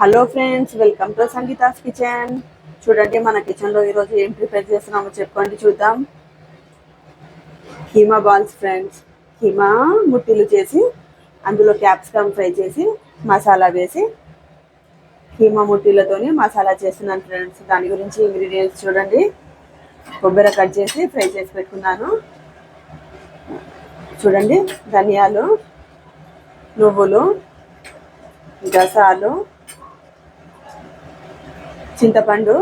Hello friends welcome to Sangeetha's kitchen. చూడండి మన కిచెన్లో ఈరోజు ఏం ప్రిపేర్ చేస్తున్నామో చెప్పండి చూద్దాం. Keema balls friends. కీమా ముట్టిలు చేసి అందులో క్యాప్సికమ్ ఫ్రై చేసి మసాలా వేసి కీమా ముట్టిలతోని మసాలా చేస్తున్నాను ఫ్రెండ్స్. దాని గురించి ఇంగ్రీడియంట్స్ చూడండి. కొబ్బరి కట్ చేసి ఫ్రై చేసి పెట్టుకున్నాను. చూడండి ధనియాలు నువ్వులు గసాలు చింతపండు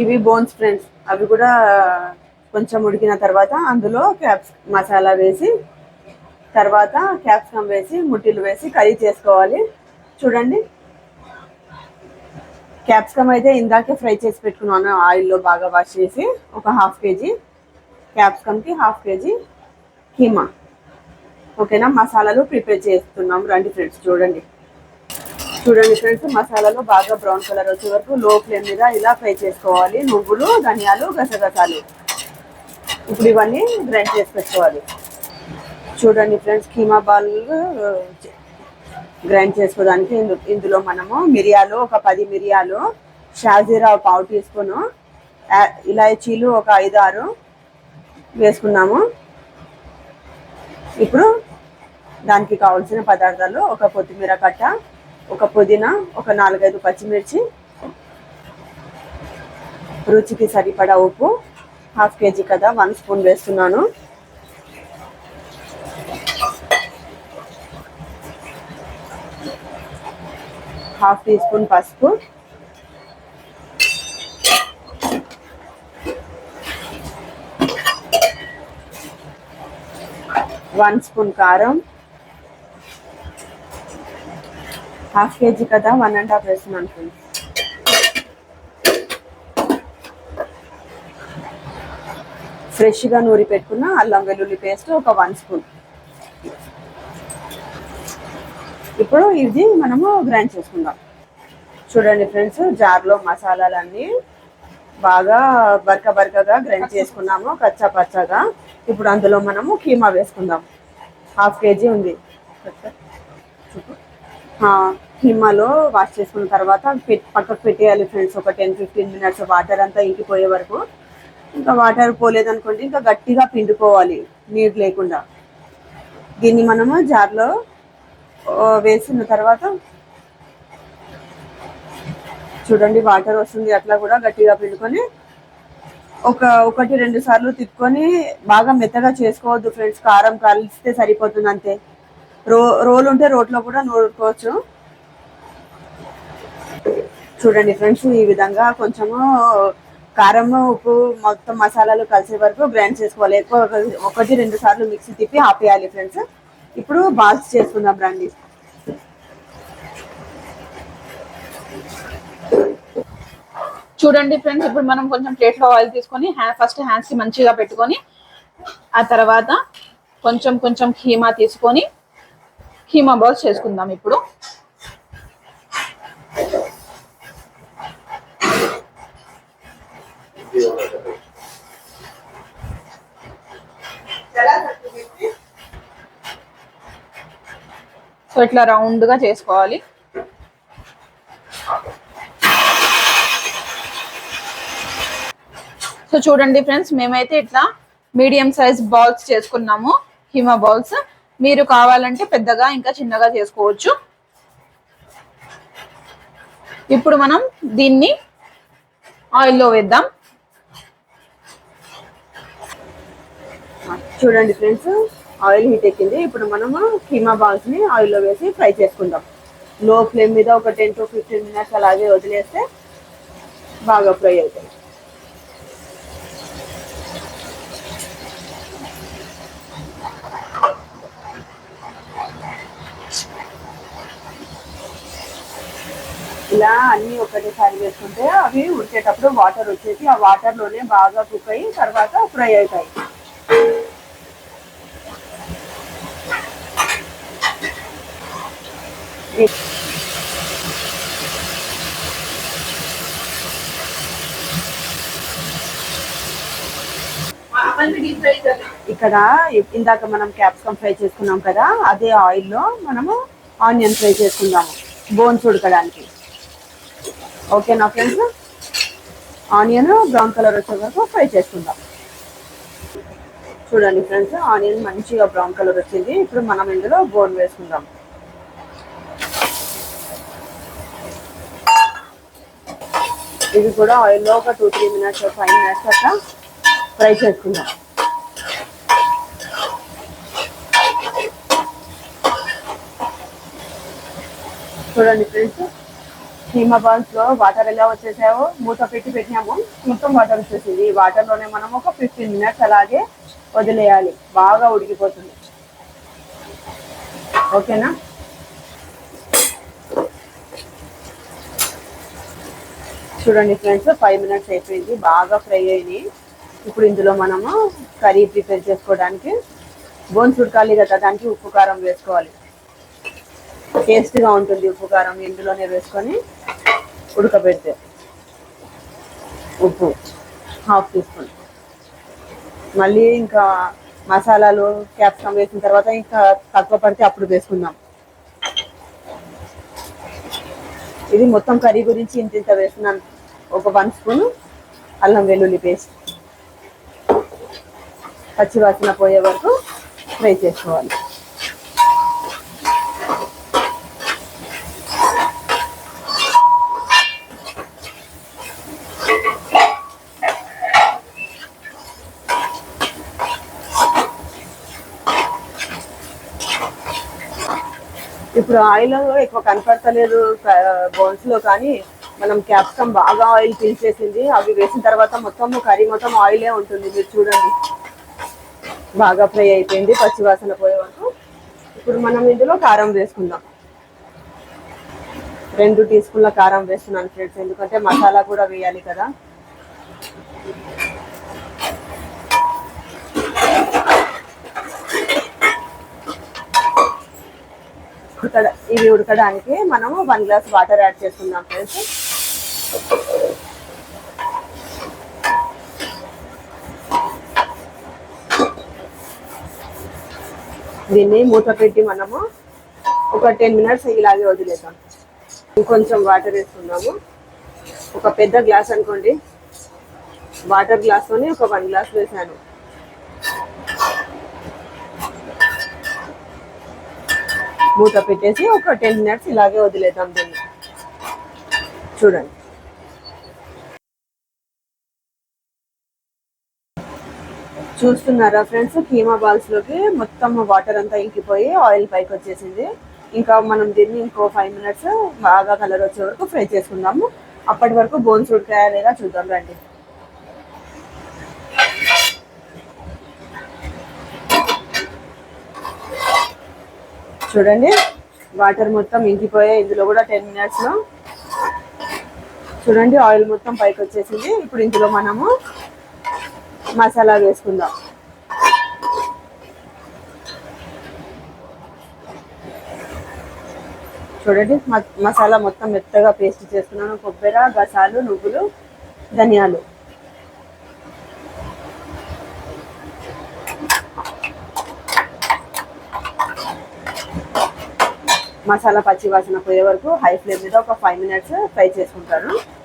ఇవి బోన్స్ ఫ్రెండ్స్. అవి కూడా కొంచెం ఉడికిన తర్వాత అందులో క్యాప్స్ మసాలా వేసి తర్వాత క్యాప్సికమ్ వేసి ముట్టిలు వేసి కర్రీ చేసుకోవాలి. చూడండి. క్యాప్సికమ్ అయితే ఇందాకే ఫ్రై చేసి పెట్టుకున్నాను. ఆయిల్లో బాగా వాష్ చేసి ఒక హాఫ్ కేజీ. క్యాప్సికమ్కి హాఫ్ కేజీ కీమా. ఓకేనా? మసాలాలు ప్రిపేర్ చేస్తున్నాం. రండి ఫ్రెండ్స్ చూడండి. చూడండి ఫ్రెండ్స్ మసాలాలు బాగా బ్రౌన్ కలర్ వచ్చే వరకు లో ఫ్లేమ్ మీద ఇలా ఫ్రై చేసుకోవాలి. నువ్వులు ధనియాలు గసగసాలు. ఇప్పుడు ఇవన్నీ గ్రైండ్ చేసి పెట్టుకోవాలి. చూడండి ఫ్రెండ్స్ కీమా బాల్ గ్రైండ్ చేసుకోవడానికి ఇందు- ఇందులో మనము మిరియాలు ఒక పది మిరియాలు షాజీరా ఒక పావు టీ స్పూను ఇలాచీలు ఒక ఐదు ఆరు వేసుకున్నాము. ఇప్పుడు దానికి కావాల్సిన పదార్థాలు ఒక కొత్తిమీర కట్ట ఒక పుదీనా ఒక నాలుగైదు పచ్చిమిర్చి రుచికి సరిపడా ఉప్పు హాఫ్ కేజీ కదా వన్ స్పూన్ వేస్తున్నాను. హాఫ్ టీ స్పూన్ పసుపు. వన్ స్పూన్ కారం. హాఫ్ కేజీ కదా వన్ అండ్ హాఫ్ వేస్తున్నాను ఫ్రెండ్స్ ఫ్రెష్గా నూరి పెట్టుకున్న అల్లం వెల్లుల్లి పేస్ట్ ఒక వన్ స్పూన్. ఇప్పుడు ఇది మనము గ్రైండ్ చేసుకుందాం. చూడండి ఫ్రెండ్స్ జార్లో మసాలాలన్నీ బాగా బరక బరకగా గ్రైండ్ చేసుకున్నాము కచ్చా పచ్చగా. ఇప్పుడు అందులో మనము కీమా వేసుకుందాం. హాఫ్ కేజీ ఉంది. ఆ, హిమ్మలో వాష్ చేసుకున్న తర్వాత పక్కకు పెట్టేయాలి ఫ్రెండ్స్. ఒక టెన్ ఫిఫ్టీన్ మినిట్స్ వాటర్ అంతా ఇంకిపోయే వరకు. ఇంకా వాటర్ పోలేదనుకోండి ఇంకా గట్టిగా పిండుకోవాలి నీరు లేకుండా. దీన్ని మనము జార్లో వేసిన తర్వాత చూడండి వాటర్ వస్తుంది. అట్లా కూడా గట్టిగా పిండుకొని ఒక ఒకటి రెండు సార్లు తిప్పుకొని బాగా మెత్తగా చేసుకోవద్దు ఫ్రెండ్స్. కారం కలిస్తే సరిపోతుంది అంతే రో రోలు ఉంటే రోట్లో కూడా నూరుకోవచ్చు. చూడండి ఫ్రెండ్స్ ఈ విధంగా కొంచెము కారం ఉప్పు మొత్తం మసాలాలు కలిసే వరకు గ్రైండ్ చేసుకోవాలి. ఎక్కువ ఒకటి రెండు సార్లు మిక్సీ తిప్పి ఆపేయాలి ఫ్రెండ్స్. ఇప్పుడు బాల్స్ చేసుకుందాం రండి. చూడండి ఫ్రెండ్స్ ఇప్పుడు మనం కొంచెం ప్లేట్లో ఆయిల్ తీసుకొని ఫస్ట్ హ్యాండ్స్కి మంచిగా పెట్టుకొని ఆ తర్వాత కొంచెం కొంచెం హీమా తీసుకొని హీమా బాల్స్ చేసుకుందాం ఇప్పుడు సో ఇట్లా రౌండ్గా చేసుకోవాలి. సో చూడండి ఫ్రెండ్స్ మేమైతే ఇట్లా మీడియం సైజ్ బాల్స్ చేసుకున్నాము హిమ బాల్స్. మీరు కావాలంటే పెద్దగా ఇంకా చిన్నగా చేసుకోవచ్చు. ఇప్పుడు మనం దీన్ని ఆయిల్లో వేద్దాం. చూడండి ఫ్రెండ్స్. ఆయిల్ హీట్ ఎక్కింది. ఇప్పుడు మనము కీమా బాల్స్ని ఆయిల్లో వేసి ఫ్రై చేసుకుందాం. లో ఫ్లేమ్ మీద ఒక టెన్ టు ఫిఫ్టీన్ మినిట్స్ అలాగే వదిలేస్తే బాగా ఫ్రై అవుతాయి. ఇలా అన్ని ఒకటేసారి వేసుకుంటే అవి ఉడికేటప్పుడు వాటర్ వచ్చేసి ఆ వాటర్లోనే బాగా కుక్ అయ్యి తర్వాత ఫ్రై అవుతాయి. ఇక్కడ ఇందాక మనం క్యాప్సికమ్ ఫ్రై చేసుకున్నాం కదా అదే ఆయిల్లో మనము ఆనియన్ ఫ్రై చేసుకుందాము బోన్స్ ఉడకడానికి ఓకేనా ఫ్రెండ్స్ ఆనియన్ బ్రౌన్ కలర్ వచ్చే వరకు ఫ్రై చేసుకుందాం. చూడండి ఫ్రెండ్స్ ఆనియన్ మంచిగా బ్రౌన్ కలర్ వచ్చింది. ఇప్పుడు మనం ఇందులో బోన్ వేసుకుందాం. ఇది కూడా ఆయిల్లో ఒక two three minutes five minutes అట్లా ఫ్రై చేసుకుందాం. చూడండి ఫ్రెండ్స్ కీమా బాల్స్లో వాటర్ ఎలా వచ్చేసాయో మూత పెట్టి పెట్టినాము. మొత్తం వాటర్ వచ్చేసింది. ఈ వాటర్లోనే మనం ఒక ఫిఫ్టీన్ మినిట్స్ అలాగే వదిలేయాలి. బాగా ఉడికిపోతుంది. ఓకేనా? చూడండి ఫ్రెండ్స్ ఫైవ్ మినిట్స్ అయిపోయింది. బాగా ఫ్రై అయింది ఇప్పుడు ఇందులో మనము కర్రీ ప్రిపేర్ చేసుకోవడానికి బోన్స్ ఉడకాలి కదా దానికి ఉప్పు కారం వేసుకోవాలి. టేస్ట్గా ఉంటుంది ఉప్పు కారం ఇందులోనే వేసుకొని ఉడకబెడితే. ఉప్పు. Half teaspoon. మళ్ళీ ఇంకా మసాలాలు క్యాప్సికమ్ వేసిన తర్వాత ఇంకా తక్కువ పడితే అప్పుడు వేసుకుందాం. ఇది మొత్తం కర్రీ గురించి ఇంత ఇంత వేస్తున్నాను. ఒక వన్ స్పూన్ అల్లం వెల్లుల్లి పేస్ట్ పచ్చి వాసన పోయే వరకు ఫ్రై చేసుకోవాలి. ఇప్పుడు ఆయిల్ ఎక్కువ కనపడతలేదు బోన్స్లో కానీ మనం క్యాప్సికమ్ బాగా ఆయిల్ పీల్చేసింది అవి వేసిన తర్వాత మొత్తం కర్రీ మొత్తం ఆయిలే ఉంటుంది. మీరు చూడండి. బాగా ఫ్రై అయిపోయింది. పచ్చివాసన పోయే వరకు. ఇప్పుడు మనం ఇందులో కారం వేసుకుందాం. రెండు టీ స్పూన్ల కారం వేస్తున్నాను ఫ్రెండ్స్. ఎందుకంటే మసాలా కూడా వేయాలి కదా. ఉడకడ ఇవి ఉడకడానికి మనము వన్ గ్లాస్ వాటర్ యాడ్ చేసుకుందాం ఫ్రెండ్స్. దీన్ని మూత పెట్టి మనము ఒక టెన్ మినిట్స్ ఇలాగే వదిలేద్దాం. ఇంకొంచెం వాటర్ వేసుకుందాము. ఒక పెద్ద గ్లాస్ అనుకోండి. వాటర్ గ్లాస్తోని ఒక వన్ గ్లాస్ వేసాను. మూత పెట్టేసి ఒక టెన్ మినిట్స్ ఇలాగే వదిలేద్దాం దీన్ని. చూడండి. చూస్తున్నారా ఫ్రెండ్స్? కీమా బాల్స్లోకి మొత్తం వాటర్ అంతా ఇంకిపోయి ఆయిల్ పైకి వచ్చేసింది. ఇంకా మనం దీన్ని ఇంకో ఫైవ్ మినిట్స్ బాగా కలర్ వచ్చే వరకు ఫ్రై చేసుకుందాము. అప్పటి వరకు బోన్స్ ఉడికాయా లేదా చూద్దాం రండి. చూడండి వాటర్ మొత్తం ఇంకిపోయాయి ఇందులో కూడా టెన్ మినిట్స్లో చూడండి ఆయిల్ మొత్తం పైకి వచ్చేసింది. ఇప్పుడు ఇందులో మనము మసాలా వేసుకుందాం. చూడండి మ- మసాలా మొత్తం మెత్తగా పేస్ట్ చేసుకున్నాను. కొబ్బరి గసాలు నువ్వులు ధనియాలు. మసాలా పచ్చి వాసన పోయే వరకు హై ఫ్లేమ్ మీద ఒక ఫైవ్ మినిట్స్ ఫ్రై చేసుకుంటాను.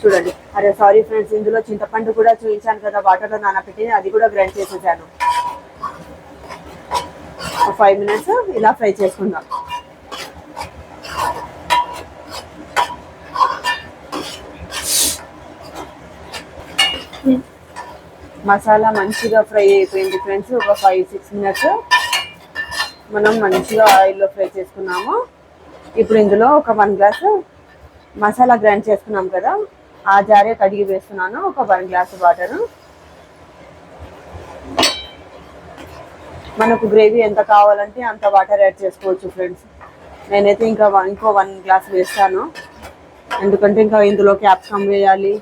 చూడండి. అరే సారీ ఫ్రెండ్స్ ఇందులో చింతపండు కూడా చూపించాను కదా వాటర్లో నానబెట్టి అది కూడా గ్రైండ్ చేసేసాను. ఫైవ్ మినిట్స్ ఇలా ఫ్రై చేసుకుందాం. మసాలా మంచిగా ఫ్రై అయిపోయింది ఫ్రెండ్స్ ఒక ఫైవ్ సిక్స్ మినిట్స్ మనం మంచిగా ఆయిల్లో ఫ్రై చేసుకున్నాము. ఇప్పుడు ఇందులో ఒక వన్ గ్లాస్ మసాలా గ్రైండ్ చేసుకున్నాం కదా ఆ జారే కడిగి వేస్తున్నాను. ఒక వన్ గ్లాస్ వాటర్. మనకు గ్రేవీ ఎంత కావాలంటే అంత వాటర్ యాడ్ చేసుకోవచ్చు ఫ్రెండ్స్. నేనైతే ఇంకా ఇంకో వన్ గ్లాస్ వేస్తాను. ఎందుకంటే ఇంకా ఇందులో క్యాప్సికమ్ వేయాలి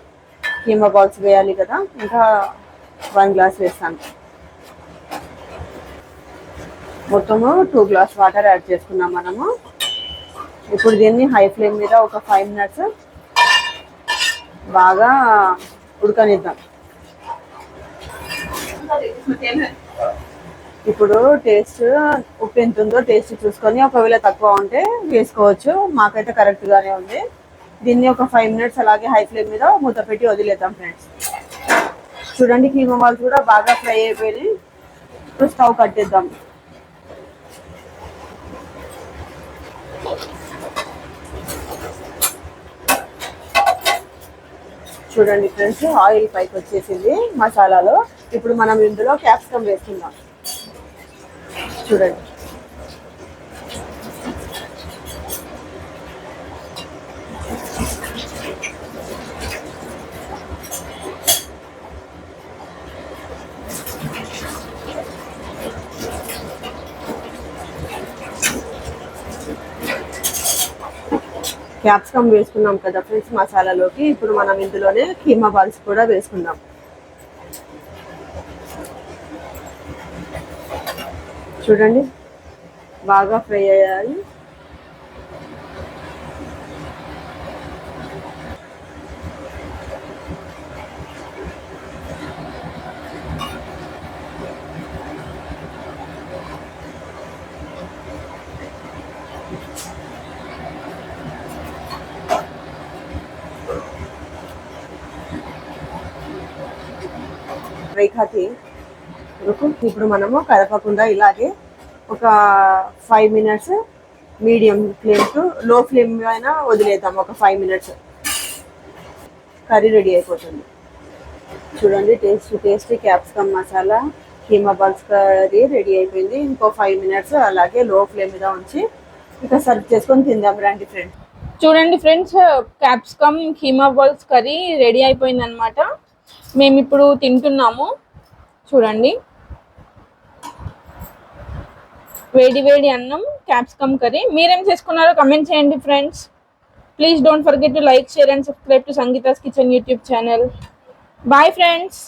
కీమా బాల్స్ వేయాలి కదా. ఇంకా వన్ గ్లాస్ వేస్తాను. మొత్తము టూ గ్లాస్ వాటర్ యాడ్ చేసుకున్నాం మనము. ఇప్పుడు దీన్ని హై ఫ్లేమ్ మీద ఒక ఫైవ్ మినిట్స్ బాగా ఉడకనిద్దాం. ఇప్పుడు టేస్ట్ ఉప్పు ఎంత ఉందో టేస్ట్ చూసుకొని ఒకవేళ తక్కువ ఉంటే వేసుకోవచ్చు. మాకైతే కరెక్ట్గానే ఉంది. దీన్ని ఒక ఫైవ్ మినిట్స్ అలాగే హై ఫ్లేమ్ మీద మూత పెట్టి వదిలేద్దాం ఫ్రెండ్స్. చూడండి కీమా వాళ్ళు కూడా బాగా ఫ్రై అయిపోయి స్టవ్ కట్టేద్దాం. చూడండి ఫ్రెండ్స్ ఆయిల్ పైకి వచ్చేసింది మసాలాలో. ఇప్పుడు మనం ఇందులో క్యాప్సికమ్ వేస్తున్నాం. చూడండి. క్యాప్సికమ్ వేసుకున్నాం కదా ఫ్రెండ్స్ మసాలాలోకి. ఇప్పుడు మనం ఇందులోనే కీమా బాల్స్ కూడా వేసుకుందాం. చూడండి. బాగా ఫ్రై అయ్యాయి. రేఖాతి రుకు ఇప్పుడు మనము కదపకుండా ఇలాగే ఒక five minutes medium flame to low flame అయినా వదిలేద్దాం ఒక ఫైవ్ మినిట్స్ కర్రీ రెడీ అయిపోతుంది. చూడండి taste tasty capsicum masala keema curry ready అయిపోయింది. ఇంకో ఫైవ్ మినిట్స్ అలాగే లో ఫ్లేమ్ మీద ఉంచి ఇక సర్వ్ చేసుకొని తిందాం రండి ఫ్రెండ్స్ చూడండి friends capsicum keema curry ready అయిపోయింది అనమాట మేము ఇప్పుడు తింటున్నాము. చూడండి. వేడి వేడి అన్నం క్యాప్సికమ్ కర్రీ. మీరేం చేసుకున్నారో కమెంట్ చేయండి friends please don't forget to like share and subscribe to Sangeetha's kitchen YouTube channel bye friends